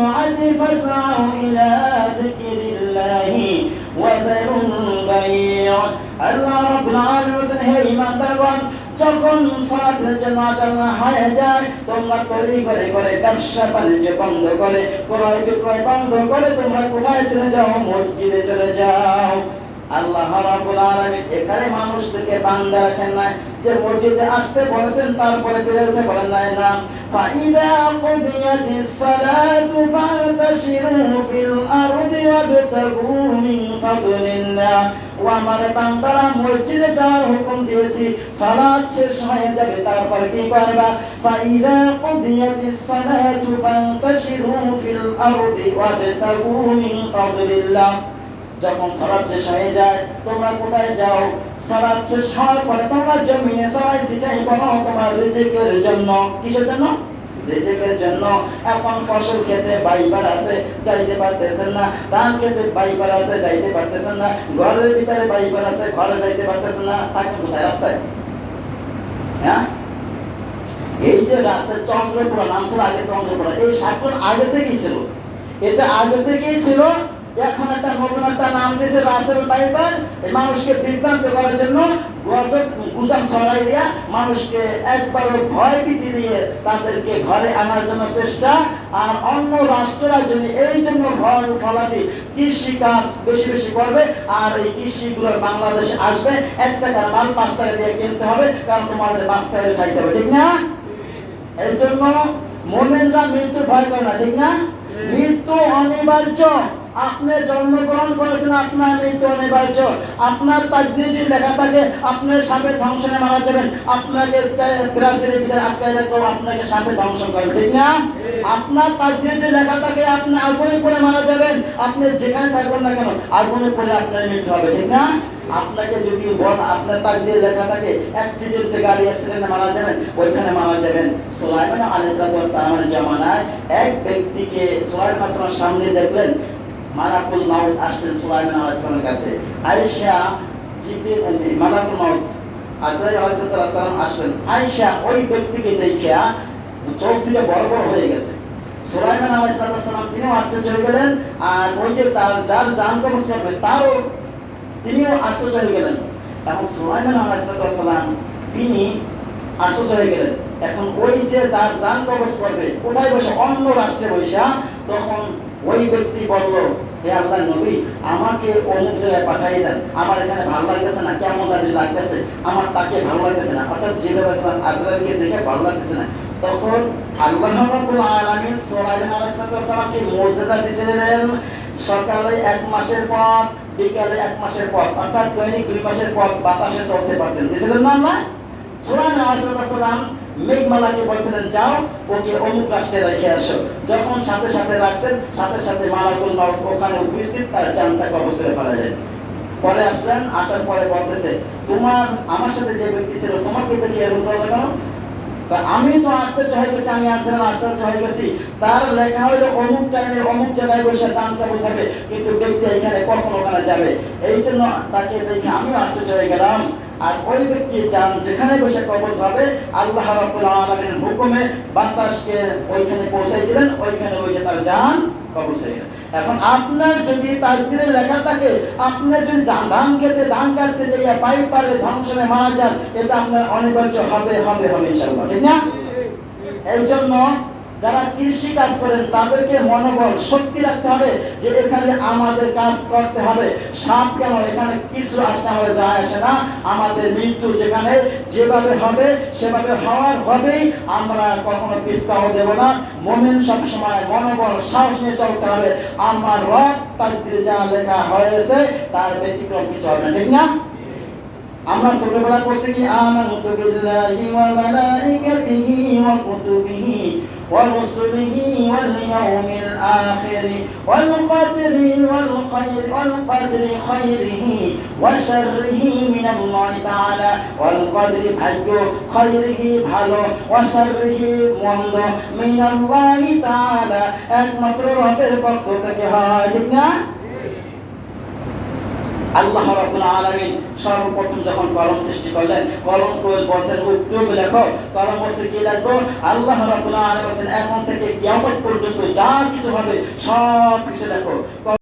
الجمعة فاسعوا إلى ذكر الله وذروا البيع আল্লাহ রাব্বুল আলামিন বলেছেন হে ঈমানদারগণ যখন সালাতের জানাজা না হয়ে যায় তোমরা তৈরি করে করে ব্যবসা বাণিজ্য বন্ধ করে ক্রয় বিক্রয় বন্ধ করে তোমরা কোথায় চলে যাও মসজিদে চলে যাও আল্লাহ রাব্বুল আলামিন এখানে মানুষদেরকে বান্দা রাখেন নাই, যে মসজিদে আসতে বলেছেন, তারপরে বের হতে বলেন নাই, না। ফাইদা কুদিয়াতিস সালাতু ফাতাশিরু ফিল আরদি ওয়াবতাগু মিন ফাদলিল্লাহ। ও আমার বান্দারা, মসজিদে যাওয়ার হুকুম দিয়েছি, সালাত শেষ হয়ে যাবে, তারপরে কি করবা? ফাইদা কুদিয়াতিস সালাতু ফাতাশিরু ফিল আরদি ওয়াবতাগু মিন ফাদলিল্লাহ। যখন সালাত শেষ হয়ে যায়, তোমরা কোথায় যাও? সালাত শেষ হওয়ার পরে তোমরা জমিনে সবাই সিটাই বলো তোমার রিজিকের জন্য। কিসের জন্য? রিজিকের জন্য। এখন ফসল খেতে বাইবার আছে যাইতে পারতেছেন না। ধান খেতে বাইবার আছে, যাইতে পারতেছেন না। ঘরের ভিতরে বাইবার আছে, ঘরে যাইতে পারতেছেন না। থাকেন কোথায়? রাস্তায়। হ্যাঁ? এই যে রাস্তার চন্দ্রপুরা নাম ছিল আগে চন্দ্রপুরা। এই সাতজন আগে থেকেই ছিল। এটা আগে থেকেই ছিল এখন একটা নতুন একটা নাম দিয়েছে রাসেল বাইবার এই মানুষকে বিভ্রান্ত করার জন্য গজব গুজব ছড়াই দিয়া মানুষকে ভয় ভীতি দিয়ে তাদেরকে ঘরে আনার জন্য চেষ্টা। আর অন্য রাষ্ট্ররা জন্য এই জন্য ভয় ফলাদি কৃষি কাজ বেশি বেশি করবে, আর এই কৃষিগুলো বাংলাদেশে আসবে, এক মাল পাঁচ টাকা দিয়ে কিনতে হবে, কারণ তোমাদের খাইতে হবে, ঠিক না? এই জন্য মোমেনরা মৃত্যু ভয় করে না, ঠিক না? মৃত্যু অনিবার্য। আপনি জন্মগ্রহণ করেছেন, আপনার মৃত্যু অনিবার্য। আপনার তাকদির যে লেখা থাকে, আপনার সাপে ধ্বংসনে মারা যাবেন। আপনাকে ব্রাজিলের ভিতরে আটকায় রাখব আপনাকে সাপে ধ্বংস করবে ঠিক না? আপনার তাকদির যে লেখা থাকে, আপনি আগুনে পড়ে মারা যাবেন। আপনি যেখানে থাকবেন না কেন, আগুনে পড়ে আপনার মৃত্যু হবে। ঠিক না? আপনাকে যদি বল, আপনার তাকদির লেখা থাকে, অ্যাক্সিডেন্টে গাড়ি অ্যাক্সিডেন্টে মারা যাবেন, ওইখানে মারা যাবেন। সুলাইমান আলাইহিস সালামের জামানায় এক ব্যক্তিকে সুলাইমান আসলামের সামনে দেখলেন মালাকুল মাউত আসছেন সুলাইমান আলাইহিস সালামের কাছে। আয়েশা জিতে মালাকুল মাউত। আজরাইল আলাইহিস সালাম আসলেন আয়েশা ওই ব্যক্তিকে দেখিয়া চোখ দুটো বড় বড় হয়ে গেছে। সুলাইমান আলাইহিস সালাম, তিনিও আশ্চর্য হয়ে গেলেন, আর ওই যে তার, যার জান কবজ করবে তারও তিনিও আশ্চর্য হয়ে গেলেন। এখন সুলাইমান আলাইসালাম তিনি আশ্চর্য হয়ে গেলেন। এখন ওই যে যার যান কবচ করবে, কোথায় বসে? অন্য রাষ্ট্রে বসে তখন ওই ব্যক্তি বলল, হে আল্লাহ নবী, আমাকে অমুক জায়গায় পাঠিয়ে দেন। আমার এখানে ভালো লাগতেছে না, কেমন লাগতেছে? আমার তাকে ভালো লাগতেছে না। অর্থাৎ জিবাব আজরালকে দেখে ভালো লাগতেছে না। তখন আল্লাহ এক মাসের পর, বিকালে এক মাসের পর, অর্থাৎ দুই মাসের পর বাতাসে পারতেন। দিয়েছিলেন না মেঘমালাকে বলছিলেন, যাও, ওকে অমুক রাষ্ট্রে রেখে আসো। যখন সাথে সাথে রাখছেন, সাথে সাথে মালাকুল মাউত ওখানে উপস্থিত, তার জানটা কবজ করে ফেলা যায়। পরে আসলেন, আসার পরে বলতেছে, তোমার, আমার সাথে যে ব্যক্তি ছিল, তোমাকে কি এরকম কেন? তা আমি তো আশ্চর্য হয়ে গেছি, আমি আসলাম আশ্চর্য হয়ে গেছি। তার লেখা হলো অমুক টাইমে অমুক জায়গায় বসে জানতে বসাবে, কিন্তু ব্যক্তি এখানে কখন ওখানে যাবে। এই জন্য তাকে দেখে আমিও আশ্চর্য হয়ে গেলাম। আর ওই ব্যক্তি যান, যেখানে বসে কবজ হবে, আল্লাহ রাব্বুল আলামিনের হুকুমে বাতাসকে ওইখানে পৌঁছাই দিলেন, ওইখানে ওই যে তার যান, কবজ হয়ে গেল। এখন আপনার যদি তাকদিরে লেখা থাকে, আপনার যদি ধান খেতে, ধান কাটতে যাইয়া পাইপ পারে ধ্বংসনে মারা যান, এটা আপনার অনিবার্য হবে হবে হবে ঠিক না? এই জন্য যারা কৃষি কাজ করেন, তাদেরকে মনোবল, শক্তি রাখতে হবে যে এখানে আমাদের কাজ করতে হবে। সাপ কেন এখানে কিছু আসতে হবে যায়, আসে না। আমাদের মৃত্যু যেখানে, যেভাবে হবে, সেভাবে হওয়ার হবেই। আমরা কখনো পিছকাও দেব না। মোমেন সবসময় মনোবল, সাহস নিয়ে চলতে হবে। আমার রব তার যা লেখা হয়েছে, তার ব্যতিক্রম কিছু হবে ঠিক না? আমরা ছোটবেলা পড়ছি কি? আমানতু বিল্লাহি ওয়া মালাইকাতিহি ওয়া কুতুবিহি ওয়া রুসুলিহি ওয়াল ইয়াউমিল আখির ওয়াল কদরি ওয়াল খায়র ওয়াল কদরি খায়রিহি ওয়া শাররিহি মিনাল্লাহি তাআলা ওয়াল কদরি ভাগ্য খায়রিহি ভালো ওয়া শাররিহি মন্দ মিনাল্লাহি তাআলা একমাত্র রবের পক্ষ থেকে হয় ঠিক না আল্লাহ রাব্বুল সর্বপ্রথম যখন কলম সৃষ্টি করলেন, কলম বলছেন উক্তব লেখো। কলম বলছে, কি লিখব? আল্লাহ রাব্বুল আলামিন এখন থেকে কিয়ামত পর্যন্ত যা কিছু হবে সব কিছু লেখো।